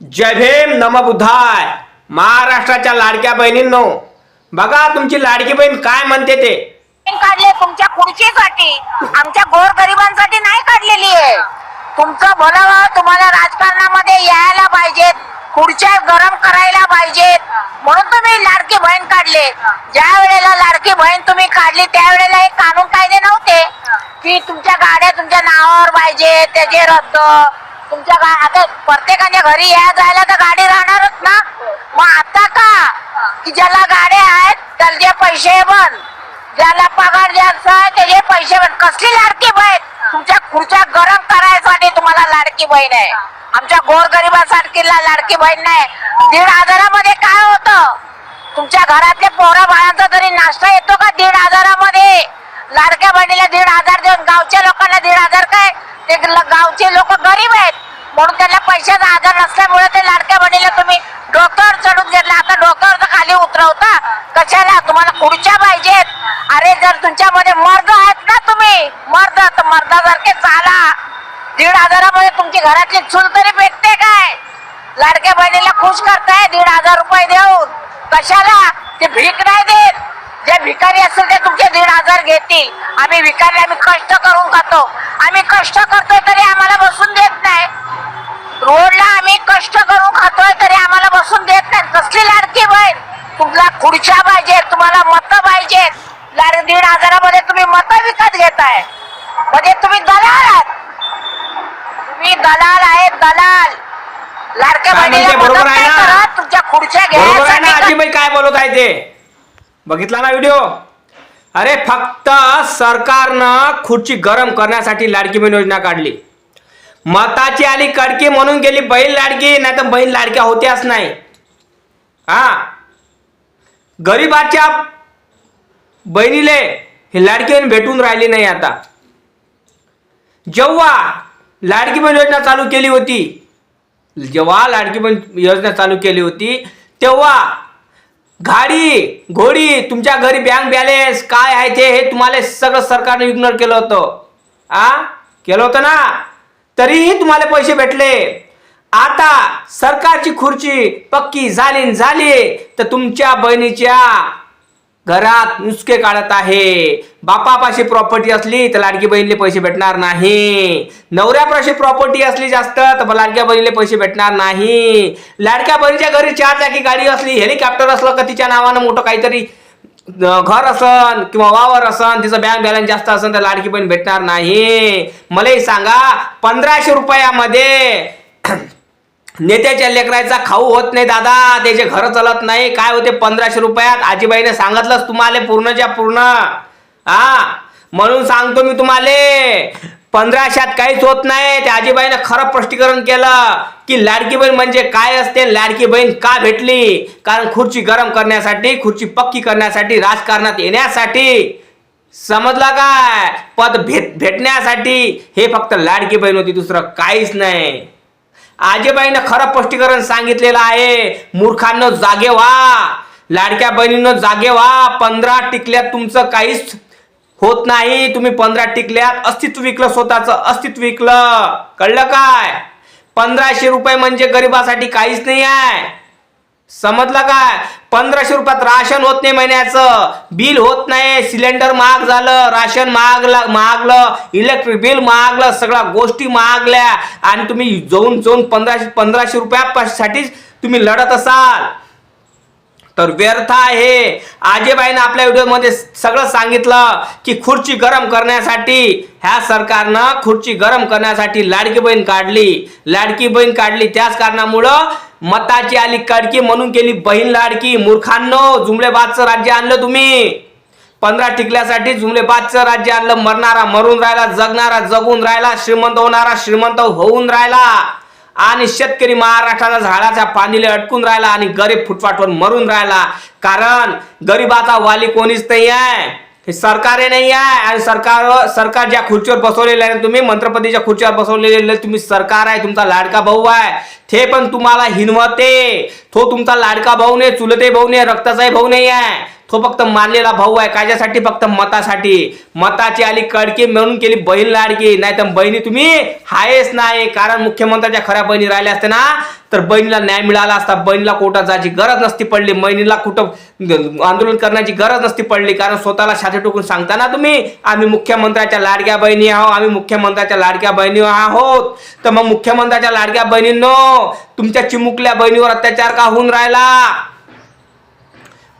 जय भीम नम बुद्धाय. महाराष्ट्राच्या लाडक्या बहिणींनो बघा तुमची लाडकी बहीण काय म्हणते ते. काढले तुमच्या खुर्चीसाठी. आमच्या गोर गरिबांसाठी नाही काढलेली आहे. तुमचं भलं तुम्हाला राजकारणामध्ये यायला पाहिजेत खुर्च्या गरम करायला पाहिजेत म्हणून तुम्ही लाडकी बहीण काढले. ज्या वेळेला लाडकी बहीण तुम्ही काढली त्यावेळेला हे कानून कायदे नव्हते. की तुमच्या गाड्या तुमच्या नावावर पाहिजे त्याचे रद्द. तुमच्या गा आता प्रत्येकाच्या घरी या जायला तर गाडी राहणारच ना. मग आता का? की ज्याला गाड्या आहेत त्याचे पैसे पण ज्याला पगार जास्त आहे त्याचे पैसे पण कसली लाडकी बहीण? तुमच्या खुर्च्या गरम करायसाठी तुम्हाला लाडकी बहीण आहे. आमच्या गोरगरिबासारखी लाडकी बहीण नाही. दीड हजारामध्ये काय होतं? तुमच्या घरातल्या पोरा बाळांचा तरी नाश्ता येतो का दीड हजारामध्ये? लाडक्या बहिणीला दीड हजार देऊन गावच्या लोकांना दीड हजार काय? ते गावचे लोक गरीब आहेत. म्हणून त्यांना पैशाचा आधार नसल्यामुळे ते लाडक्या बहिणीला तुम्ही डोक्यावर चढून घेतला. आता डोक्यावर तर खाली उतरवता. कशाला? तुम्हाला खुर्च्या पाहिजेत. अरे जर तुमच्यामध्ये मर्द आहेत ना तुम्ही मर्द तर मर्दासारखे चाला. दीड हजारामध्ये तुमची घरातली चूल तरी भेटते काय? लाडक्या बहिणीला खुश करताय दीड हजार रुपये देऊन. कशाला? ते भीक नाही देत. जे भिकारी असेल ते तुमचे दीड हजार घेतील. आम्ही भिकारी आम्ही कष्ट करून खातो. आम्ही कष्ट करतोय तरी आम्हाला बसून देत नाही. रोडला आम्ही कष्ट करून खातोय तरी आम्हाला बसून देत नाही. कसली लाडकी बहीण? तुम्हाला खुर्च्या पाहिजेत तुम्हाला मतं पाहिजेत. लाड दीड हजारामध्ये तुम्ही मतं विकत घेताय. म्हणजे तुम्ही दलाल आहात. तुम्ही दलाल आहेत दलाल. लाडक्या? बहिणीला आहे? करत. तुमच्या खुर्च्या आहे आजीबाई काय बोलत आहे ते? बघितला ना व्हिडिओ अरे फक्त सरकारनं खुर्ची गरम करण्यासाठी लाडकी बहीण योजना काढली. मताची आली कडकी म्हणून गेली बहीण लाडकी नाही तर बहीण लाडक्या होत्याच नाही. हा? गरीबाच्या बहिणीले हे लाडकी बहीण भेटून राहिली नाही आता. जेव्हा लाडकी बहीण योजना चालू केली होती जेव्हा लाडकी बहीण योजना चालू केली होती तेव्हा गाडी घोडी तुमच्या घरी बँक बॅलेन्स काय आहे ते हे तुम्हाला सगळं सरकारने इग्नोर केलं होतं. आ? केलं होतं ना? तरीही तुम्हाला पैसे भेटले. आता सरकारची खुर्ची पक्की झाली न झाली तर तुमच्या बहिणीच्या घरात नुसके काढत आहे. बापापाशी प्रॉपर्टी असली तर लाडकी बहिणीले पैसे भेटणार नाही. नवऱ्यापाशी प्रॉपर्टी असली जास्त तर लाडक्या बहिणीले पैसे भेटणार नाही. लाडक्या बहिणीच्या घरी चार चाकी गाडी असली हेलिकॉप्टर असलं का तिच्या नावानं मोठं काहीतरी घर असन किंवा वावर असन तिचं बँक बॅलन्स जास्त असन तर लाडकी बहीण भेटणार नाही. मलाही सांगा पंधराशे रुपयामध्ये नेत्याच्या लेकराचा खाऊ होत नाही दादा. त्याचे घर चालत नाही. काय होते? पंधराशे रुपयात. आजीबाईने सांगितलंच तुम्हाला पूर्णच्या पूर्ण. हा? म्हणून सांगतो मी तुम्हाला. पंधराशेत काहीच होत नाही. त्या आजीबाईनं खरं स्पष्टीकरण केलं की लाडकी बहीण म्हणजे काय असते? लाडकी बहीण का भेटली? कारण खुर्ची गरम करण्यासाठी खुर्ची पक्की करण्यासाठी राजकारणात येण्यासाठी. समजला काय? पद भेट भेटण्यासाठी. हे फक्त लाडकी बहीण होती दुसरं काहीच नाही. आजीबाईनं खरं स्पष्टीकरण सांगितलेलं आहे. मूर्खांनो जागे व्हा. लाडक्या बहिणीनं जागे व्हा. पंधरा टिकल्यात तुमचं काहीच होत नाही. तुम्ही पंधरा टिकल्यात अस्तित्व विकलं स्वतःचं अस्तित्व विकलं. कळलं काय? पंधराशे रुपये म्हणजे गरिबासाठी काहीच नाही आहे. समजलं काय? पंधराशे रुपयात राशन होत नाही महिन्याचं. बिल होत नाही. सिलेंडर महाग झालं राशन महागलं महागलं इलेक्ट्रिक बिल महागलं सगळ्या गोष्टी महागल्या. आणि तुम्ही जाऊन जाऊन पंधराशे पंधराशे रुपयासाठीच तुम्ही लढत असाल. तर व्यर्थ आहे. आजेबाईनं आपल्या व्हिडिओमध्ये सगळं सांगितलं की खुर्ची गरम करण्यासाठी ह्या सरकारनं खुर्ची गरम करण्यासाठी लाडकी बहीण काढली. लाडकी बहीण काढली त्याच कारणामुळं मताची आली कडकी म्हणून केली बहीण लाडकी. मूर्खांनो जुमलेबादचं राज्य आणलं तुम्ही. पंधरा टिकल्यासाठी जुमलेबादचं राज्य आणलं. मरणारा मरून राहिला जगणारा जगून राहिला श्रीमंत होणारा श्रीमंत होऊन राहिला. आणि शेतकरी महाराष्ट्राला झाडाच्या पाणीला अटकून राहिला आणि गरीब फुटपाटवर मरून राहिला. कारण गरीबाचा वाली कोणीच नाही आहे हे सरकारे नाही आहे. आणि सरकार सरकार ज्या खुर्चीवर बसवलेलं आहे तुम्ही मंत्रपतीच्या खुर्चीवर बसवलेले तुम्ही सरकार आहे तुमचा लाडका भाऊ आहे. ते पण तुम्हाला हिनवते. तो तुमचा लाडका भाऊ नाही चुलते भाऊ नाही रक्ताचाही भाऊ नाही आहे. तो फक्त मानलेला भाऊ आहे. कायच्यासाठी? फक्त मतासाठी. मताची आली कडकी म्हणून केली बहीण लाडकी. नाही तर बहिणी तुम्ही हायच नाही. कारण मुख्यमंत्र्याच्या खऱ्या बहिणी राहिल्या असते ना तर बहिणीला न्याय मिळाला असता. बहिणीला कोर्टात जायची गरज नसती पडली. बहिणीला कुठं आंदोलन करण्याची गरज नसती पडली. कारण स्वतःला छाती टोकून सांगता ना तुम्ही आम्ही मुख्यमंत्र्याच्या लाडक्या बहिणी आहो आम्ही मुख्यमंत्र्याच्या लाडक्या बहिणी आहोत. तर मग मुख्यमंत्र्याच्या लाडक्या बहिणींनो तुमच्या चिमुकल्या बहिणीवर अत्याचार का होऊन राहिला?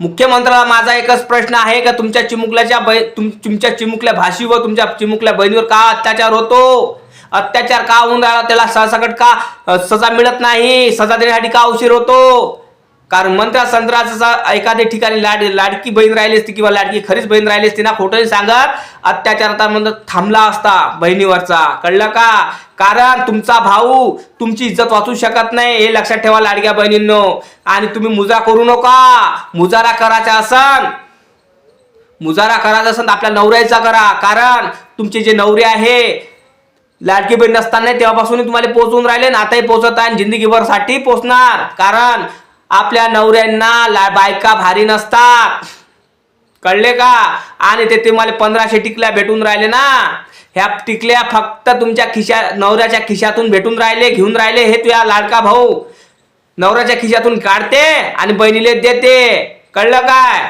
मुख्यमंत्र्याला माझा एकच प्रश्न आहे का तुमच्या चिमुकल्याच्या बै तुम तुमच्या चिमुकल्या भाषीवर तुमच्या चिमुकल्या बहिणीवर का अत्याचार होतो? अत्याचार का होऊन राहिला? त्याला सहसकट का सजा मिळत नाही? सजा देण्यासाठी का उशीर होतो? कारण मंत्र्या संत्राचा एखाद्या ठिकाणी लाड लाडकी बहीण राहिली असती किंवा लाडकी खरीच बहीण राहिली असती ना खोटं सांगत अत्याचार आता म्हणत थांबला असता बहिणीवरचा. कळलं का? कारण तुमचा भाऊ तुमची इज्जत वाचू शकत नाही हे लक्षात ठेवा लाडक्या बहिणींनो. आणि तुम्ही मुजा करू नका. मुजारा करायचा असन. मुजारा करायचा असन आपल्या नवऱ्याचा करा. कारण तुमचे जे नवरे आहे लाडकी बहीण नसताना तेव्हापासून तुम्हाला पोहोचून राहिले ना आताही पोहोचत आहे आणि जिंदगीभर पोचणार. कारण आपल्या नवऱ्यांना ला बायका भारी नसतात. कळले का? आणि ते तुम्हाला पंधराशे टिकल्या भेटून राहिले ना? ह्या टिकल्या फक्त तुमच्या खिशा नवऱ्याच्या खिशातून भेटून राहिले घेऊन राहिले हे तुझ्या लाडका भाऊ. नवऱ्याच्या खिशातून काढते आणि बहिणीले देते. कळलं काय?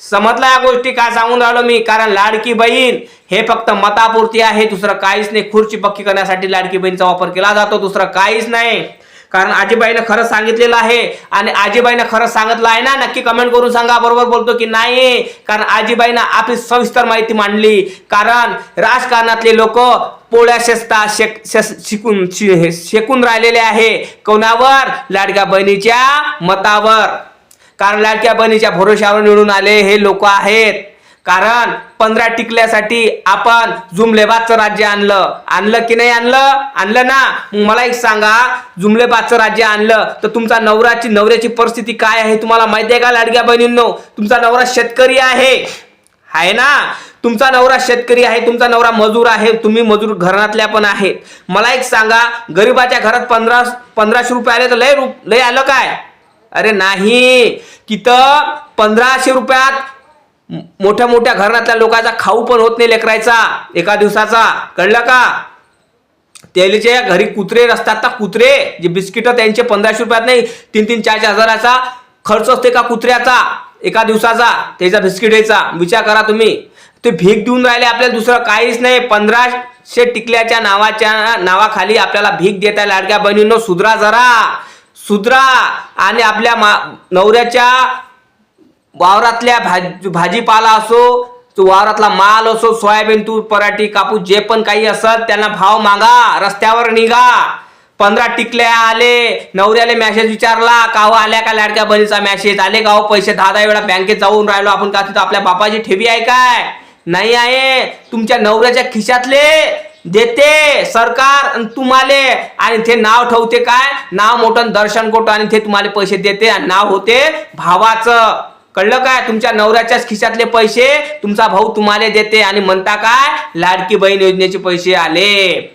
समजला या गोष्टी काय सांगून राहिलो मी? कारण लाडकी बहीण हे फक्त मतापुरती आहे दुसरं काहीच नाही. खुर्ची पक्की करण्यासाठी लाडकी बहीणचा वापर केला जातो दुसरं काहीच नाही. कारण आजीबाईनं खरं सांगितलेलं आहे आणि आजीबाईनं खरं सांगितलं आहे ना नक्की कमेंट करून सांगा. बरोबर बोलतो की नाही? कारण आजीबाईनं आपली सविस्तर माहिती मांडली. कारण राजकारणातले लोक पोळ्या शेस्ता शेक शिकून हे- शेकून राहिलेले आहे. कोणावर? लाडक्या बहिणीच्या मतावर. कारण लाडक्या बहिणीच्या भरोशावर निवडून आले हे लोक आहेत. कारण पंधरा टिकल्यासाठी आपण जुमलेबादचं राज्य आणलं. आणलं की नाही आणलं? आणलं ना. मला एक सांगा जुमलेबादचं राज्य आणलं तर तुमचा नवराची नवऱ्याची परिस्थिती काय आहे तुम्हाला माहिती आहे का लाडक्या बहिणींनो? तुमचा नवरा शेतकरी आहे. आहे ना? तुमचा नवरा शेतकरी आहे तुमचा नवरा मजूर आहे तुम्ही मजूर घरातल्या पण आहेत. मला एक सांगा गरीबाच्या घरात पंधरा पंधराशे रुपये आले तर लय रुप लय आलं काय? अरे नाही. तिथं पंधराशे रुपयात मोठ्या मोठ्या घरातल्या लोकांचा खाऊ पण होत नाही लेकरायचा. एका दिवसाचा. कळलं का? त्याच्या घरी कुत्रे असतात ना कुत्रे. जे बिस्किट त्यांचे पंधराशे रुपयात नाही तीन तीन चार चार हजाराचा खर्च असते का कुत्र्याचा? एका दिवसाचा. त्याचा बिस्किट यायचा. विचार करा तुम्ही. ते भीक देऊन राहिले आपल्याला दुसरं काहीच नाही. पंधराशे टिकल्याच्या नावाच्या नावाखाली आपल्याला भीक देत आहे लाडक्या बहिणींनो सुधरा जरा. सुधरा. आणि आपल्या मा नवऱ्याच्या वावरातल्या भाज भाजीपाला असो तो वावरातला माल असो सोयाबीन तूर पराठी कापूस जे पण काही असत त्यांना भाव मागा रस्त्यावर निघा. पंधरा टिकल्या आले नवऱ्याला मॅसेज विचारला काव आल्या का लाडक्या बहिणीचा मॅसेज आले का हो पैसे? दहा दहा वेळा बँकेत जाऊन राहिलो आपण का तिथं आपल्या बापाची ठेवी आहे काय? नाही आहे. तुमच्या नवऱ्याच्या खिशातले देते सरकार तुम्हाले. आणि ते नाव ठेवते काय? नाव मोठं दर्शन कोट आणि ते तुम्हाला पैसे देते आणि नाव होते भावाचं. कळलं काय? तुमच्या नवऱ्याच्याच खिशातले पैसे तुमचा भाऊ तुम्हाला देते आणि म्हणता काय? लाडकी बहीण योजनेचे पैसे आले.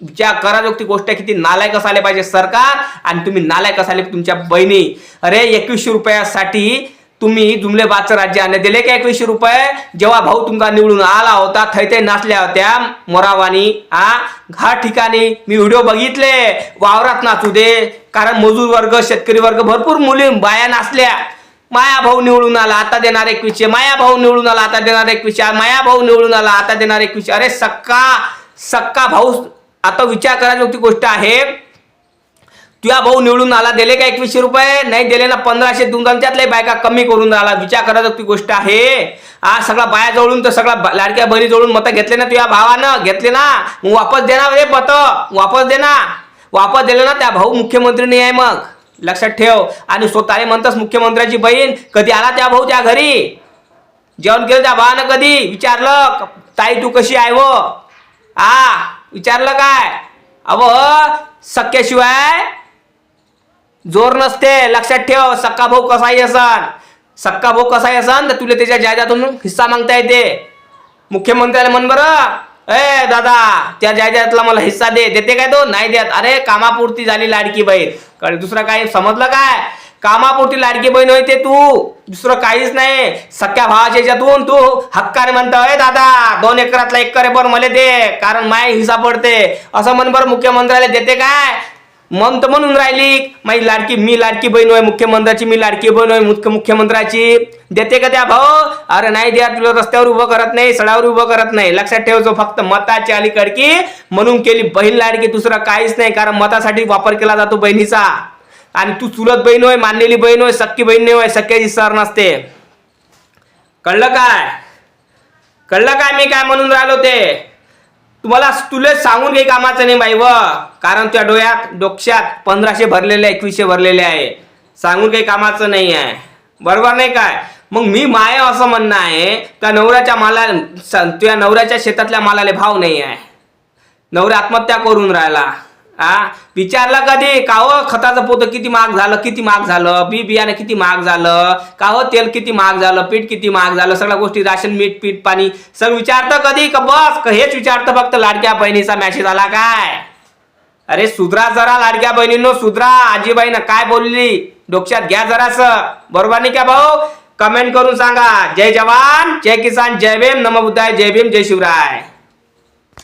विचार करा ती गोष्ट किती नालायक असायला पाहिजे सरकार आणि तुम्ही नालायक असाले तुमच्या बहिणी. अरे एकवीसशे रुपयासाठी तुम्ही जुमलेबादचं राज्य आणले दिले का एकवीसशे रुपये? जेव्हा भाऊ तुमचा निवडून आला होता थैथे नाचल्या होत्या मोरावानी हा ह्या ठिकाणी मी व्हिडिओ बघितले. वावरात नाचू दे कारण मजूर वर्ग शेतकरी वर्ग भरपूर मुली बाया नाचल्या. माया भाऊ निवडून आला आता देणार एकवीसशे माया भाऊ निवडून आला आता देणार एकवीसशे माया भाऊ निवडून आला आता देणार एकवीसशे अरे सक्का सक्का भाऊ आता विचार करायची गोष्ट आहे. तुझा भाऊ निवडून आला दिले का एकवीसशे रुपये? नाही दिले ना पंधराशे. दोन दोन बायका कमी करून राहिला. विचार करायची ती गोष्ट आहे. आज सगळा बाया जवळून तर सगळा लाडक्या बहिणी जवळून मतं घेतले ना तुझ्या भावानं? घेतले ना? मग वापस देणार रे मत. वापस देना वापस दिले ना त्या भाऊ मुख्यमंत्री नाही आहे मग. लक्षात ठेव. आणि स्वतःने म्हणतस मुख्यमंत्र्याची बहीण कधी आला त्या भाऊ त्या घरी? जेवण केलं त्या भावानं कधी? विचारलं ताई तू कशी आहे व? आ विचारलं काय? अव सख्याशिवाय जोर नसते. लक्षात ठेव सक्का भाऊ कसाही असन सक्का भाऊ कसाही असन तर तुला त्याच्या जायदातून हिस्सा मागता येते. मुख्यमंत्र्याला म्हण बरं ए दादा त्या जायदातला मला हिस्सा दे. देते काय तो? नाही देत. अरे कामापुरती झाली लाडकी बहीण. कळ दुसरं काय समजलं काय? कामापुरती लाडकी बहीण होय ते तू. दुसरं काहीच नाही. सख्या भावाच्या याच्यातून तू हक्काने अय दादा दोन एकरातला एक करे बरं मला दे कारण माय हिसा पडते. असं म्हण बरं मुख्यमंत्र्याला देते काय? मन तर म्हणून राहिली. माझी लाडकी मी लाडकी बहीण होय मुख्यमंत्र्याची मी लाडकी बहीण होय मुख्य मुख्यमंत्र्याची. देते का त्या भाऊ? अरे नाही द्या तुला रस्त्यावर उभं करत नाही सडावर उभं करत नाही. लक्षात ठेवचो फक्त मताची अलीकडकी म्हणून केली बहीण लाडकी दुसरं काहीच नाही कारण मतासाठी वापर केला जातो बहिणीचा. आणि तू चुलत बहीण होय मानलेली बहीण होय सक्की बहीण नाही होय सख्याची सर नसते. कळलं काय? कळलं काय मी काय म्हणून राहिलो ते? तुम्हाला तुले सांगून काही कामाचं नाही बाई व. कारण त्या डोळ्यात डोक्ष्यात पंधराशे भरलेले आहे एकवीसशे भरलेले आहे. सांगून काही कामाचं नाही आहे. बरोबर नाही काय? मग मी माय असं म्हणणं आहे त्या नवऱ्याच्या माला स- त्या नवऱ्याच्या शेतातल्या मालाला भाव नाही आहे. नवरा आत्महत्या करून राहिला. आ विचारलं कधी? का हो? खताचं पोतं किती महाग झालं किती महाग झालं? बी बियाणं किती महाग झालं? का हो? तेल किती महाग झालं? पीठ किती महाग झालं? सगळ्या गोष्टी राशन मीठ पीठ पाणी सगळं विचारतं कधी? का बस? हेच विचारतं फक्त लाडक्या बहिणीचा मॅसेज आला काय? अरे सुधरा जरा लाडक्या बहिणींनो सुधरा. आजीबाईनं काय बोलली? डोक्यात घ्या जरास. बरोबर नाही का भाऊ? कमेंट करून सांगा. जय जवान जय किसान जय भीम. नम बुद्धाय जय भीम जय शिवराय.